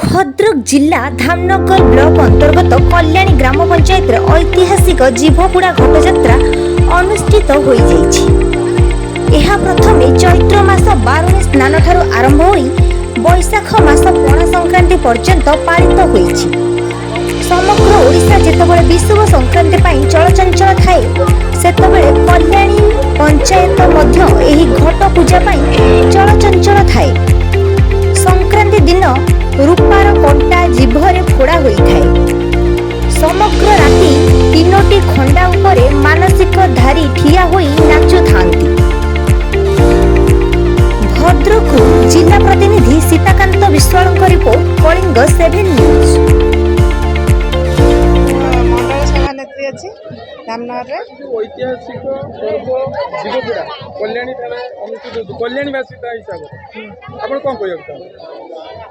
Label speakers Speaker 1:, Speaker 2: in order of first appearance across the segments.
Speaker 1: ভদ্রক জিল্লা Dhamnagar block অন্তর্গত কল্যাণী গ্রাম পঞ্চায়েতের ঐতিহাসিক জীবপুড়া ঘটযাত্রা অনুষ্ঠিত হয়েযাইছি ଏହା ପ୍ରଥମେ ଚୈତ୍ର ମାସ ବାରୁଣୀ ସ୍ନାନଠାରୁ ଆରମ୍ଭ ହୋଇ ବୈଶାଖ ମାସ ପଣା ସଂକ୍ରାନ୍ତି ପର୍ଯ୍ୟନ୍ତ ପାଳିତ ହୋଇଛି ସମଗ୍ର ଓଡ଼ିଶା ଯେତେବେଳେ ଦିନ ରୂପାର କଣ୍ଟା ଜିଭରେ ଫୋଡ଼ା ହୋଇଥାଏ ସମଗ୍ର ରାତି ତିନୋଟି ଖଣ୍ଡା ଉପରେ ମାନସିକ ଧାରି ଠିଆ ହୋଇ ନାଚୁଥାନ୍ତି ଭଦ୍ରକରୁ ଜିଲ୍ଲା ପ୍ରତିନିଧି ସୀତାକାନ୍ତ ବିଶ୍ୱାଳଙ୍କ ରିପୋର୍ଟ କଳିଙ୍ଗ ସେଭେନ୍ ନ୍ୟୁଜ୍
Speaker 2: মহলে
Speaker 3: ঐতিহাসিক পর্ব শিবপুরা কল্যাণী থানায় অনুষ্ঠিত কল্যাণীবাসিতা হিসাবে আপনার কম কহিବାକୁ চাহিদা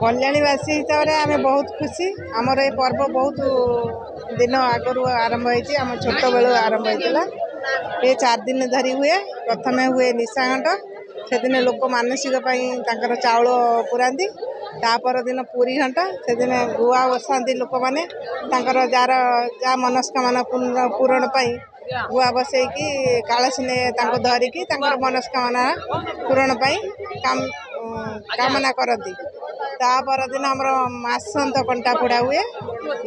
Speaker 2: কল্যাণীবাসী হিসাবে আমি বহুত খুশি আমার এই পর্ব বহুত দিন আগর আরম্ভ হয়েছে আমার ছোটবেলু আরম্ভ হয়েছিল এ চার দিন ধরি হুয়ে প্রথমে হুয়ে নিশাঘণ্ট সেদিন লোক মানসিক তাঁর চাউল পুরাতে ତାପର ଦିନ ପୁରୀ ଘଣ୍ଟ ସେଦିନ ଗୁଆ ବସାନ୍ତି ଲୋକମାନେ ତାଙ୍କର ଯାହାର ଯାହା ମନସ୍କାମନା ପୂରଣ ପାଇଁ ଗୁଆ ବସେଇକି କାଳ ସିନେ ତାଙ୍କୁ ଧରିକି ତାଙ୍କର ମନସ୍କାମନା ପୂରଣ ପାଇଁ କାମନା କରନ୍ତି ତା ପରଦିନ ଆମର ମାସନ୍ତ କଣ୍ଟା ପୋଡ଼ା ହୁଏ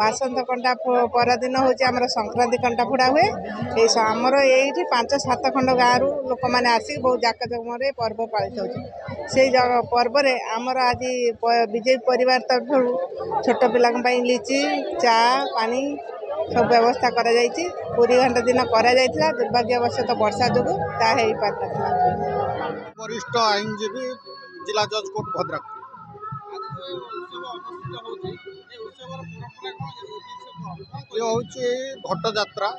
Speaker 2: ମାସନ୍ତ କଣ୍ଟା ପରଦିନ ହେଉଛି ଆମର ସଂକ୍ରାନ୍ତି କଣ୍ଟା ପୋଡ଼ା ହୁଏ ଏଇ ଆମର ଏଇଠି ପାଞ୍ଚ ସାତ ଖଣ୍ଡ ଗାଁରୁ ଲୋକମାନେ ଆସିକି ବହୁତ ଜାକ ଜାକଜମରେ ପର୍ବ ପାଳିତ ହେଉଛି ସେଇ ପର୍ବରେ ଆମର ଆଜି ବିଜେପି ପରିବାର ତରଫରୁ ଛୋଟ ପିଲାଙ୍କ ପାଇଁ ଲିଚି ଚା ପାଣି সব ব্যবস্থা করা যাইছি পুরী ঘণ্টা দিন করা যাই দুর্ভাগ্যবশত বর্ষা যোগ তা হয়ে পারি
Speaker 4: বরিষ্ঠ আইনজীবী জেলা জজ কোর্ট ভদ্রক
Speaker 3: ଇଏ
Speaker 4: ହେଉଛି ଘଟଯାତ୍ରା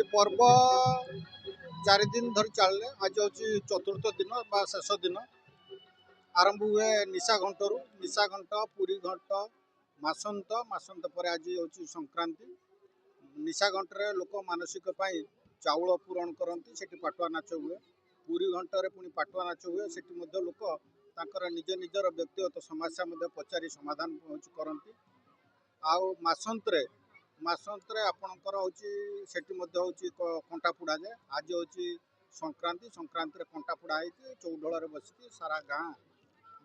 Speaker 4: ଏ ପର୍ବ ଚାରି ଦିନ ଧରି ଚାଲିଲେ ଆଜି ହେଉଛି ଚତୁର୍ଥ ଦିନ ବା ଶେଷ ଦିନ ଆରମ୍ଭ ହୁଏ ନିଶା ଘଣ୍ଟରୁ ନିଶା ଘଣ୍ଟ ପୁରୀ ଘଣ୍ଟ ମାସନ୍ତ ମାସନ୍ତ ପରେ ଆଜି ହେଉଛି ସଂକ୍ରାନ୍ତି निशा घंटे लोक मानसिक चाउल पूरण करती से पटुआ नाच हुए पूरी घंटे पुणी पटुआ नाच हुए से लोक निज निजर व्यक्तिगत समस्या पचारि समाधान करती आसंतरे आपणकर कंटा पोड़ा जाए आज हूँ संक्रांति संक्रांति कंटा पोड़ा हो चौढ़ बस कि सारा गाँ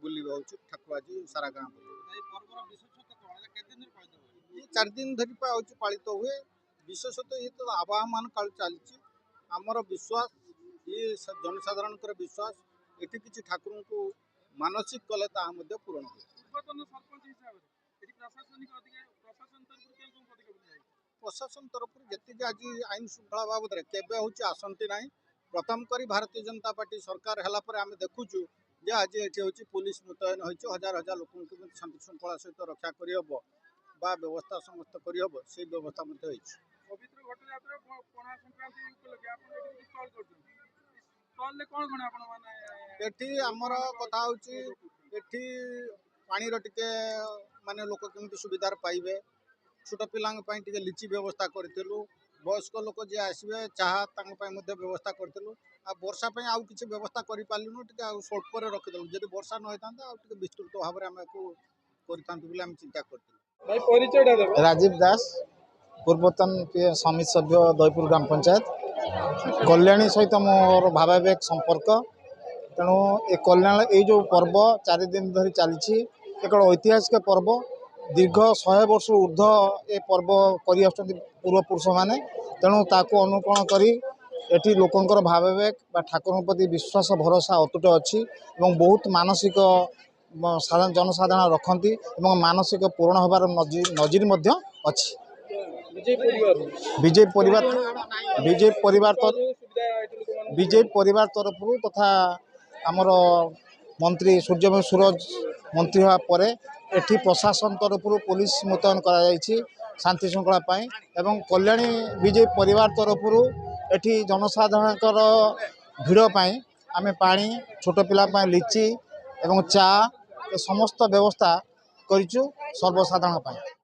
Speaker 4: बुलाई ठाकुर आज सारा गाँव
Speaker 3: बुल
Speaker 4: चार दिन धरी पालित हुए বিশ্বছত ইহত আবামান কাল চালিছে আমরো বিশ্বাস ই জনসাধারণকৰ বিশ্বাস এতি কিছি ঠাকুরক মানসিক কলতা আমে মধ্য পূৰণ হয়।
Speaker 3: প্ৰশাসনৰ পৰা কি কি প্ৰশাসনৰ তৰফৰ কি কি কথা কৈছে।
Speaker 4: প্ৰশাসনৰ তৰফৰ যেতিয়া আজি আইন সভাৰ বাবদৰে কেবে হৈছে শান্তি নাই প্ৰথম কৰি ভাৰতীয় জনতা পাৰ্টি চৰকাৰ হলা পাৰ আমি দেখোছো যে আজি এতি হৈছে পুলিচ নতুন হৈছে হাজাৰ হাজাৰ লোকৰ শান্তি সংকল্প সৈতে ৰক্ষা কৰি হব বা ব্যৱস্থা সমস্ত কৰি হব সেই ব্যৱস্থাৰ মধ্য হৈছে
Speaker 3: ପବିତ୍ର ଘଟଯାତ୍ରା ପଣା ସଂକ୍ରାନ୍ତି ଉପଲକ୍ଷେ ଆପଣ ଏଠି ଷ୍ଟଲ୍ କରୁଛନ୍ତି ଷ୍ଟଲ୍ରେ କ'ଣ କ'ଣ ଆପଣମାନେ
Speaker 4: ଏଠି ଆମର କଥା ହେଉଛି ଏଠି ପାଣିର ଟିକେ ମାନେ ଲୋକ କେମିତି ସୁବିଧାରେ ପାଇବେ ଛୋଟ ପିଲାଙ୍କ ପାଇଁ ଟିକେ ଲିଚି ବ୍ୟବସ୍ଥା କରିଥିଲୁ ବୟସ୍କ ଲୋକ ଯିଏ ଆସିବେ ଚାହା ତାଙ୍କ ପାଇଁ ମଧ୍ୟ ବ୍ୟବସ୍ଥା କରିଥିଲୁ ଆଉ ବର୍ଷା ପାଇଁ ଆଉ କିଛି ବ୍ୟବସ୍ଥା କରିପାରିଲୁନୁ ଟିକେ ଆଉ ସ୍ୱଳ୍ପରେ ରଖିଦେଲୁ ଯଦି ବର୍ଷା ନ ହେଇଥାନ୍ତା ଆଉ ଟିକେ ବିସ୍ତୃତ ଭାବରେ ଆମେ ଏହାକୁ କରିଥାନ୍ତୁ ବୋଲି ଆମେ ଚିନ୍ତା କରିଥିଲୁ
Speaker 3: ଭାଇ ପରିଚୟଟା
Speaker 5: ରାଜୀବ ଦାସ ପୂର୍ବତନ ସମିତି ସଭ୍ୟ ଦୟପୁର ଗ୍ରାମ ପଞ୍ଚାୟତ କଲ୍ୟାଣୀ ସହିତ ମୋର ଭାବାବେଗ ସମ୍ପର୍କ ତେଣୁ ଏ କଲ୍ୟାଣ ଏଇ ଯେଉଁ ପର୍ବ ଚାରିଦିନ ଧରି ଚାଲିଛି ଏକ ଐତିହାସିକ ପର୍ବ ଦୀର୍ଘ ଶହେ ବର୍ଷରୁ ଉର୍ଦ୍ଧ୍ୱ ଏ ପର୍ବ କରିଆସୁଛନ୍ତି ପୂର୍ବପୁରୁଷମାନେ ତେଣୁ ତାକୁ ଅନୁକରଣ କରି ଏଠି ଲୋକଙ୍କର ଭାବାବେଗ ବା ଠାକୁରଙ୍କ ପ୍ରତି ବିଶ୍ୱାସ ଭରସା ଅତୁଟ ଅଛି ଏବଂ ବହୁତ ମାନସିକ ଜନସାଧାରଣ ରଖନ୍ତି ଏବଂ ମାନସିକ ପୂରଣ ହେବାର ନଜିର ମଧ୍ୟ ଅଛି বিজেপি পরিবার বিজেপি পরিবার
Speaker 3: বিজেপি
Speaker 5: পরিবার তরফর তথা আমার মন্ত্রী সূর্যবংশ সুরজ মন্ত্রী হওয়া পরে এটি প্রশাসন তরফর পুলিশ মোতায়ন করা যাই শান্তি শৃঙ্খলা এবং কল্যাণী বিজেপি পরিবার তরফর এটি জনসাধারণের ভিড়পাই আমি পা ছোট পিলা লিচি এবং চা সমস্ত ব্যবস্থা করছু সর্বসাধারণ পাই